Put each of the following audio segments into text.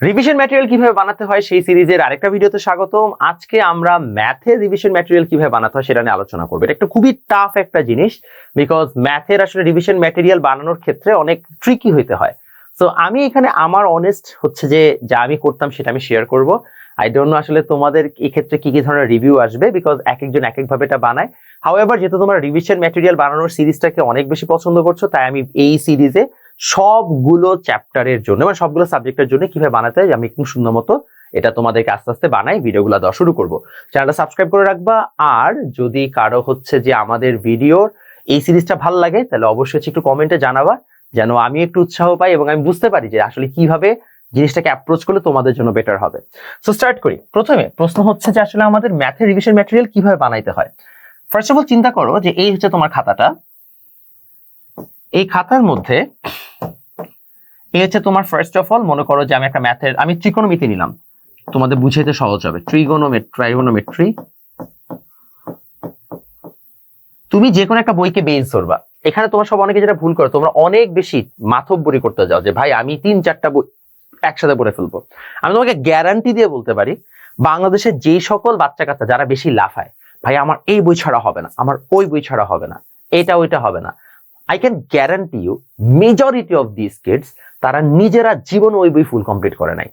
Revision material কীভাবে বানাতে হয় সেই সিরিজের আরেকটা ভিডিওতে স্বাগতম। আজকে আমরা ম্যাথে রিভিশন ম্যাটেরিয়াল কীভাবে বানাতে হয় সেটা নিয়ে আলোচনা করব। এটা একটা খুবই টাফ একটা জিনিস বিকজ ম্যাথের আসলে রিভিশন ম্যাটেরিয়াল বানানোর ক্ষেত্রে অনেক ট্রিকি হইতে হয়। সো আমি এখানে আমার অনেস্ট হচ্ছে যে যা আমি করতাম সেটা আমি শেয়ার করব। আই ডোন্ট নো আসলে তোমাদের এই ক্ষেত্রে কি কি ধরনের রিভিউ আসবে বিকজ এক একজন এক একভাবে এটা বানায়। হাউএভার যেহেতু তোমরা রিভিশন ম্যাটেরিয়াল বানানোর সিরিজটাকে অনেক বেশি পছন্দ করছ, তাই আমি এই সিরিজে সবগুলো চ্যাপ্টারের জন্য মানে সবগুলো সাবজেক্টের জন্য কীভাবে বানাতে হয়, আমি একটু সুন্দর মতো এটা তোমাদেরকে আস্তে আস্তে বানাই, ভিডিওগুলো দেওয়া শুরু করব। চ্যানেলটা সাবস্ক্রাইব করে রাখবা, আর যদি কারও হচ্ছে যে আমাদের ভিডিওর এই সিরিজটা ভালো লাগে, তাহলে অবশ্যই হচ্ছে একটু কমেন্টে জানাবা, যেন আমি একটু উৎসাহ পাই এবং আমি বুঝতে পারি যে আসলে কীভাবে জিনিসটাকে অ্যাপ্রোচ করলে তোমাদের জন্য বেটার হবে। সো স্টার্ট করি। প্রথমে প্রশ্ন হচ্ছে যে আসলে আমাদের ম্যাথের রিভিশন ম্যাটেরিয়াল কীভাবে বানাইতে হয়? ফার্স্ট অফ অল চিন্তা করো যে এই হচ্ছে তোমার খাতাটা। এই খাতার মধ্যে হচ্ছে তোমার ফার্স্ট অফ অল মনে করো যে আমি একটা ম্যাথের আমি ত্রিকোণমিতি নিলাম। তোমাদের বুঝাইতে সহজ হবে। ট্রিগোনোমেট্রি ট্রাইগোনোমেট্রি তুমি যে কোনো একটা বইকে বেস ধরবা। এখানে তোমার সব অনেকে যেটা ভুল করো, তোমরা অনেক বেশি মাথব্বরি করতে যাও যে, ভাই, আমি তিন চারটা বই একসাথে পড়ে ফেলব। আমি তোমাকে গ্যারান্টি দিয়ে বলতে পারি, বাংলাদেশের যে সকল বাচ্চা কাচ্চা যারা বেশি লাফায়, ভাই, আমার এই বই ছাড়া হবে না, আমার ওই বই ছাড়া হবে না, এটা ওইটা হবে না। I can guarantee you majority of this kids তারা নিজেরা জীবন ওই বই ফুল কমপ্লিট করে নাই।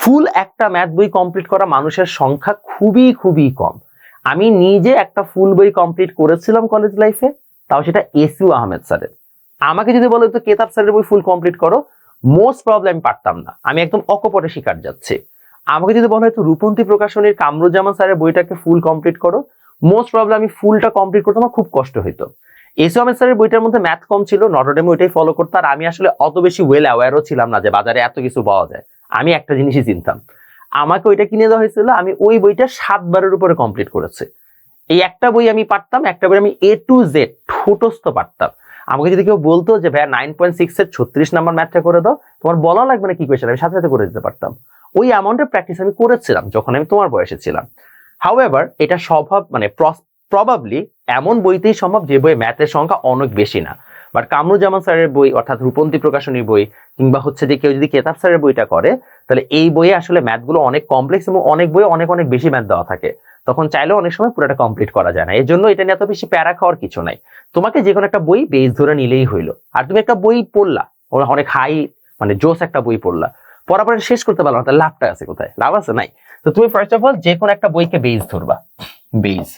ফুল একটা ম্যাথ বই কমপ্লিট করা মানুষের সংখ্যা খুবই খুবই কম। আমি নিজে একটা ফুল বই কমপ্লিট করেছিলাম কলেজ লাইফে তাও সেটা এসিউ আহমেদ স্যারের আমাকে যদি বলো তো, কেতাব স্যারের বই ফুল কমপ্লিট করো মোস্ট প্রবলেম পারতাম না। আমি একদম অকপটে শিকার যাচ্ছে। আমাকে যদি বলা হয়তো রূপন্তী প্রকাশনীর কামরুজ্জামান স্যারের বইটাকে ফুল কমপ্লিট করো মোস্ট প্রবলেম আমি ফুলটা কমপ্লিট করতে আমার খুব কষ্ট হইতো। এসি আহমেদ স্যারের বইটার মধ্যে ম্যাথ কম ছিল নটরডেমে ওইটাই ফলো করতো, আর আমি আসলে অত বেশি ওয়েল অ্যাওয়ারও ছিলাম না যে বাজারে এত কিছু পাওয়া যায়। আমি একটা জিনিসই চিনতাম। আমাকে ওইটা কিনে দেওয়া হয়েছিল, আমি ওই বইটা সাতবারের উপরে কমপ্লিট করেছি। এই একটা বই আমি পারতাম, একটা বই আমি এ টু জেড ঠোঁটস্থ পারতাম। আমাকে যদি কেউ বলতো যে, ভাইয়া নাইন পয়েন্ট সিক্স এর ছত্রিশ নাম্বার ম্যাথটা করে দাও, তোমার বলা লাগবে না কি কোয়েশ্চেন আমি সাথে সাথে করে দিতে পারতাম। ওই অ্যামাউন্টের প্র্যাকটিস আমি করেছিলাম, যখন আমি তোমার বয়সে ছিলাম। হাউএভার এটা স্বভাব মানে প্রবাবলি এমন বইতেই সম্ভব যে বইয়ে ম্যাথের সংখ্যা অনেক বেশি না। বাট কামরুজ্জামান স্যারের বই, অর্থাৎ রূপন্তী প্রকাশনীর বই, কিংবা হচ্ছে যে কেউ যদি কেতাব স্যারের বইটা করে, তাহলে এই বইয়ে আসলে ম্যাথগুলো অনেক কমপ্লেক্স এবং অনেক বইয়ে অনেক অনেক বেশি ম্যাথ দেওয়া থাকে। তখন চাইলেও অনেক সময় পুরোটা কমপ্লিট করা যায় না। এর জন্য এটা নিয়ে এত বেশি প্যারা খাওয়ার কিছু নাই। তোমাকে যে কোনো একটা বই বেস ধরে নিলেই হইল। আর তুমি একটা বই পড়লা অনেক হাই মানে জোস একটা বই পড়লা। পড়ার পরে শেষ করতে পারল না, তাহলে লাভটা আছে কোথায়? লাভ আছে? নাই। তো তুমি ফার্স্ট অফ অল যে কোনো একটা বইকে বেস ধরবা। বেস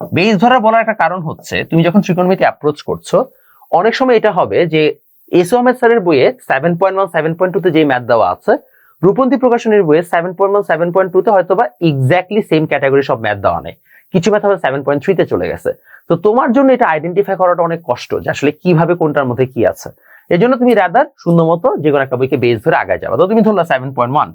বেস ধরার বলার একটা কারণ হচ্ছে, তুমি যখন ত্রিকোণমিতি অ্যাপ্রোচ করছ, অনেক সময় এটা হবে যে এসো আহমেদ স্যারের বইয়ে seven point one seven point টুতে যে ম্যাথ দেওয়া আছে, রূপন্তী প্রকাশনের বইয়ে seven point one seven point টুতে হয়তো বা এক্স্যাক্টলি সেম ক্যাটাগরি সব ম্যাথ দেওয়া নেই। কিছু ম্যাথ হবে সেভেন পয়েন্ট থ্রিতে চলে গেছে। তো তোমার জন্য এটা আইডেন্টিফাই করাটা অনেক কষ্ট যে আসলে কীভাবে কোনটার মধ্যে কি আছে। এই জন্য তুমি রাদার সুন্দর মতো যে কোনো একটা বইকে বেস ধরে আগায় যাবে। তো তুমি Dharla seven point one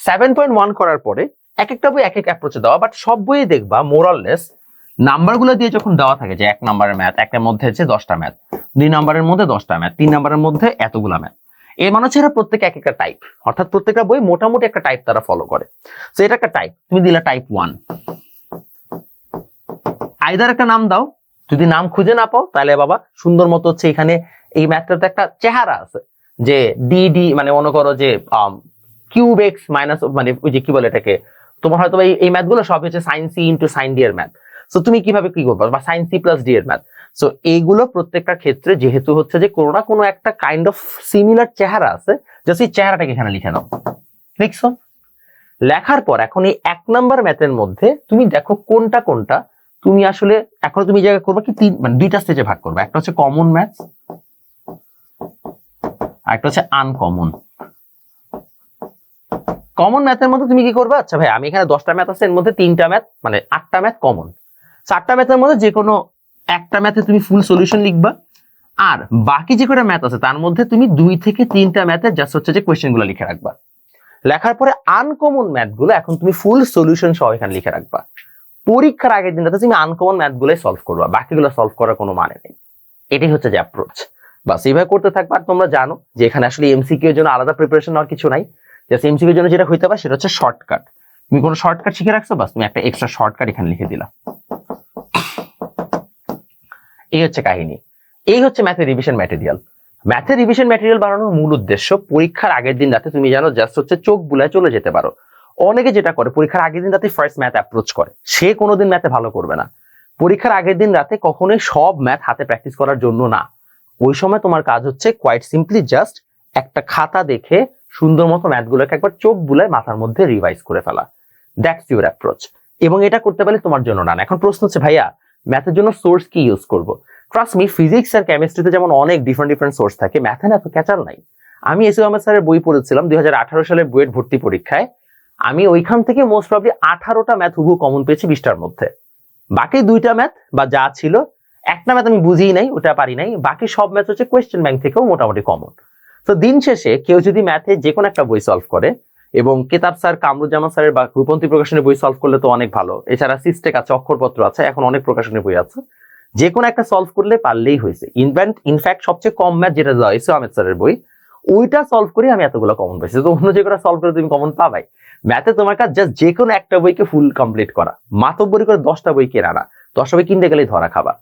seven point one করার পরে এক একটা বই এক এক অ্যাপ্রোচে দেওয়া বাট সব বইয়ে দেখবা মোরাললেস নাম্বারগুলো দিয়ে যখন দেওয়া থাকে যে এক নাম্বারের ম্যাথ একটার মধ্যে হচ্ছে দশটা ম্যাথ দুই নাম্বারের মধ্যে দশটা ম্যাথ তিন নাম্বারের মধ্যে এতগুলা ম্যাথ এর মানে হচ্ছে এরা প্রত্যেকে এক একটা টাইপ অর্থাৎ প্রত্যেকটা বই মোটামুটি একটা টাইপ তারা ফলো করে। তো এটা একটা টাইপ তুমি দিলা টাইপ ওয়ান আইদার একটা নাম দাও, যদি নাম খুঁজে না পাও, তাহলে বাবা সুন্দর মতো হচ্ছে এখানে এই ম্যাথটাতে একটা চেহারা আছে, যে ডি ডি মানে মনে করো যে কিউব এক্স মাইনাস মানে ওই যে কি বলে এটাকে তোমার হয়তো এই ম্যাথগুলো সব হচ্ছে sine C into sine D এর ম্যাথ সো তুমি কীভাবে কি করব? বা সাইন সি প্লাস ডি এর ম্যাথ সো এইগুলো প্রত্যেকটা ক্ষেত্রে যেহেতু হচ্ছে যে কোনো না কোনো একটা কাইন্ড অফ সিমিলার চেহারা আছে জাস্ট এই চেহারাটাকে এখানে লিখে নাও। লিখছো লেখার পর এখন এই এক নাম্বার ম্যাথের মধ্যে তুমি দেখো কোনটা কোনটা তুমি আসলে এখন তুমি জায়গায় করবে কি তিন মানে দুইটা স্টেজে ভাগ করবে। একটা হচ্ছে কমন ম্যাথ আর একটা হচ্ছে আনকমন কমন ম্যাথের মধ্যে তুমি কি করবে? আচ্ছা ভাই, আমি এখানে দশটা ম্যাথ আছে, এর মধ্যে তিনটা ম্যাথ মানে আটটা ম্যাথ কমন চারটা ম্যাথের মধ্যে যে কোনো একটা ম্যাথে তুমি ফুল সলিউশন লিখবা। আর বাকি যে কটা ম্যাথ আছে, তার মধ্যে তুমি দুই থেকে তিনটা ম্যাথের জাস্ট হচ্ছে যে কোয়েশ্চেনগুলো লিখে রাখবা। লেখার পরে আনকমন ম্যাথগুলো এখন তুমি ফুল সলিউশন সহ এখানে লিখে রাখবা। পরীক্ষার আগের দিনটাতে তুমি আনকমন ম্যাথগুলো সলভ করবা, বাকিগুলো সলভ করার কোনো মানে নেই। এটাই হচ্ছে যে অ্যাপ্রোচ বাস, এইভাবে করতে থাকবা, আর তোমরা জানো যে এখানে আসলে এমসিকিউ এর জন্য আলাদা প্রিপারেশন হওয়ার কিছু নাই। জাস্ট এমসিকিউ এর জন্য যেটা হইতে পারে সেটা হচ্ছে শর্টকাট তুমি কোনো শর্টকাট শিখে রাখছো? বাস তুমি একটা এক্সট্রা শর্টকাট এখানে লিখে দিলা। এই হচ্ছে কাহিনী। এই হচ্ছে ম্যাথের রিভিশন ম্যাটেরিয়াল ম্যাথের রিভিশন ম্যাটেরিয়াল বানানোর মূল উদ্দেশ্য পরীক্ষার আগের দিন রাতে তুমি জানো জাস্ট হচ্ছে চোখ বুলায় চলে যেতে পারো। অনেকে যেটা করে, পরীক্ষার আগের দিন রাতে ফার্স্ট ম্যাথ অ্যাপ্রোচ করে, সে কোনোদিন ম্যাথে ভালো করবে না। পরীক্ষার আগের দিন রাতে কখনোই সব ম্যাথ হাতে প্র্যাকটিস করার জন্য না। ওই সময় তোমার কাজ হচ্ছে কোয়াইট সিম্পলি জাস্ট একটা খাতা দেখে সুন্দর মতো ম্যাথগুলোকে একবার চোখ বুলায় মাথার মধ্যে রিভাইজ করে ফেলা। দ্যাটস ইউর অ্যাপ্রোচ এবং এটা করতে পারলে তোমার জন্য না। এখন প্রশ্ন হচ্ছে, ভাইয়া ম্যাথের জন্য সোর্স কি ইউজ করব? ট্রাস্ট মি ফিজিক্স আর কেমিস্ট্রিতে যেমন অনেক ডিফারেন্ট ডিফারেন্ট সোর্স থাকে ম্যাথে না তো ক্যাচার নাই। আমি এসে আহমেদ স্যারের বই পড়েছিলাম দুই হাজার আঠারো সালের বইয়ের ভর্তি পরীক্ষায়। আমি ওইখান থেকে মোস্ট প্রবলি আঠারোটা ম্যাথ হুবু কমন পেয়েছি বিশটার মধ্যে। বাকি দুইটা ম্যাথ বা যা ছিল, একটা ম্যাথ আমি বুঝিই নাই, ওটা পারি নাই। বাকি সব ম্যাথ হচ্ছে কোয়েশ্চেন ব্যাংক থেকেও মোটামুটি কমন তো দিন শেষে কেউ যদি ম্যাথে যে কোনো একটা বই সলভ করে এবং কেতাব স্যার, কামরুজ্জামান স্যারের বা রূপন্তী প্রকাশনের বই সলভ করলে তো অনেক ভালো। এছাড়া সিস্টেক আছে, অক্ষরপত্র আছে, এখন অনেক প্রকাশনের বই আছে। যে কোনো একটা সলভ করলে পারলেই হয়েছে। ইনফ্যাক্ট ইনফ্যাক্ট সবচেয়ে কম ম্যাথ যেটা দেওয়া হয়েছে আহমেদ স্যারের বই, ওইটা সলভ করে আমি এতগুলো কমন পাইছি। তো অন্য যে কোনো সলভ করে তুমি কমন পাবাই। ম্যাথে তোমার কাজ জাস্ট যে কোনো একটা বইকে ফুল কমপ্লিট করা। মাতব্বরি করে দশটা বই কেনা না। দশটা বই কিনতে গেলেই ধরা খাবা।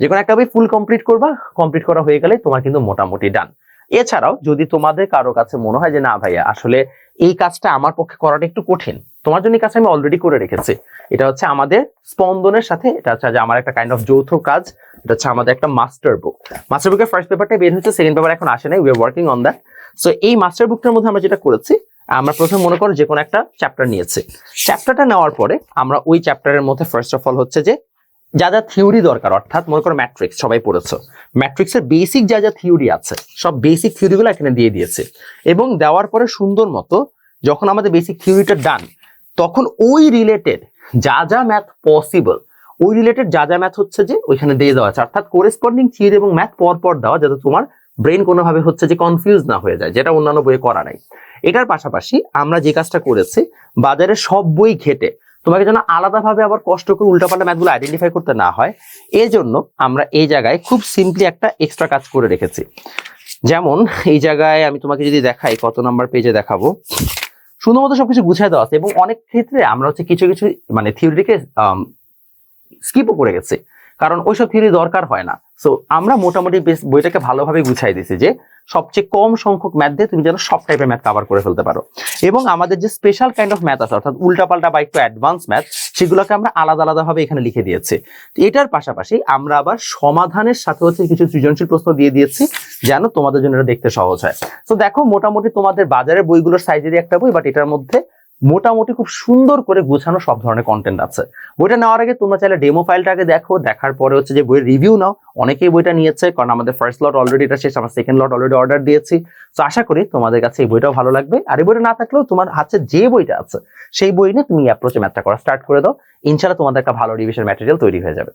যে কোনো একটা বই ফুল কমপ্লিট করবা কমপ্লিট করা হয়ে গেলে তোমার কিন্তু মোটামুটি ডান এছাড়াও যদি তোমাদের কারও কাছে মনে হয় যে, না ভাইয়া, আসলে এই কাজটা আমার পক্ষে করাটা একটু কঠিন। তোমার জন্য কাজটা আমি অলরেডি করে রেখেছি। এটা হচ্ছে আমাদের স্পন্দনের সাথে, এটা হচ্ছে যে আমার একটা কাইন্ড অফ যৌথ কাজ, এটা হচ্ছে আমাদের একটা মাস্টার বুক মাস্টার বুকের ফার্স্ট পেপারটা বের হয়েছে সেকেন্ড পেপার এখন আসে নাই we are working on that so এই মাস্টার বুকটার মধ্যে আমরা যেটা করেছি, আমরা প্রথমে মনে করো যে কোনো একটা চ্যাপ্টার নিয়েছি। চ্যাপ্টারটা নেওয়ার পরে আমরা ওই চ্যাপ্টারের মধ্যে ফার্স্ট অফ অল হচ্ছে যে যা যা থিওরি দরকার, অর্থাৎ মনে করো ম্যাট্রিক্স সবাই পড়েছো। ম্যাট্রিক্সের বেসিক যা যা থিওরি আছে, সব বেসিক থিওরিগুলো এখানে দিয়ে দিয়েছে। এবং দেওয়ার পরে সুন্দর মতো যখন আমাদের বেসিক থিওরিটা ডান তখন ওই রিলেটেড যা যা ম্যাথ পসিবল ওই রিলেটেড যা যা ম্যাথ হচ্ছে যে ওইখানে দিয়ে দেওয়া আছে। অর্থাৎ কোরেসপন্ডিং থিওরি এবং ম্যাথ পর পর দেওয়া, যাতে তোমার ব্রেন কোনোভাবে হচ্ছে যে কনফিউজ না হয়ে যায়, যেটা অন্যান্য বইয়ে করা নাই। এটার পাশাপাশি আমরা যে কাজটা করেছি, বাজারে সব বই ঘেটে তোমাকে যেন আলাদাভাবে আবার কষ্ট করে উল্টাপাল্টা ম্যাথগুলো আইডেন্টিফাই করতে না হয়। এই জন্য আমরা এই জায়গায় খুব সিম্পলি একটা এক্সট্রা কাজ করে রেখেছি। যেমন এই জায়গায় আমি তোমাকে যদি দেখাই কত নাম্বার পেজে দেখাবো। সুন্দর মতো সবকিছু গুছিয়ে দেওয়া আছে এবং অনেক ক্ষেত্রে আমরা হচ্ছে কিছু কিছু মানে থিওরিটিকে স্কিপও করে গেছি। কারণ ওইসব থিওরি দরকার হয় না। সো আমরা মোটামুটি বেশ বইটাকে ভালোভাবে গুছাই দিছি যে সবচেয়ে কম সংখ্যক ম্যাথ দিয়ে তুমি যেন সব টাইপের ম্যাথ কভার করে ফেলতে পারো। এবং আমাদের যে স্পেশাল কাইন্ড অফ ম্যাথ আছে, অর্থাৎ উল্টাপাল্টা বা একটু অ্যাডভান্স ম্যাথ সেগুলোকে আমরা আলাদা আলাদাভাবে এখানে লিখে দিয়েছি। এটার পাশাপাশি আমরা আবার সমাধানের সাথে হচ্ছে কিছু সৃজনশীল প্রশ্ন দিয়ে দিয়েছি, যেন তোমাদের জন্য এটা দেখতে সহজ হয়। তো দেখো, মোটামুটি তোমাদের বাজারের বইগুলোর সাইজেরই একটা বই বাট এটার মধ্যে মোটামুটি খুব সুন্দর করে গোছানো সব ধরনের কন্টেন্ট আছে। বইটা নেওয়ার আগে তোমরা চাইলে ডেমো ফাইলটাকে দেখো, দেখার পরে হচ্ছে যে বইয়ের রিভিউ নাও। অনেকেই বইটা নিয়েছে, কারণ আমাদের ফার্স্ট লট অলরেডি এটা শেষ, আমরা সেকেন্ড লট অলরেডি অর্ডার দিয়েছি। তো আশা করি তোমাদের কাছে এই বইটাও ভালো লাগবে। আর এই বইটা না থাকলেও তোমার হাতে যে বইটা আছে, সেই বই নিয়ে তুমি অ্যাপ্রোচে ম্যাথটা করা স্টার্ট করে দাও। ইনশাল্লাহ তোমাদের একটা ভালো রিভিশন ম্যাটেরিয়াল তৈরি হয়ে যাবে।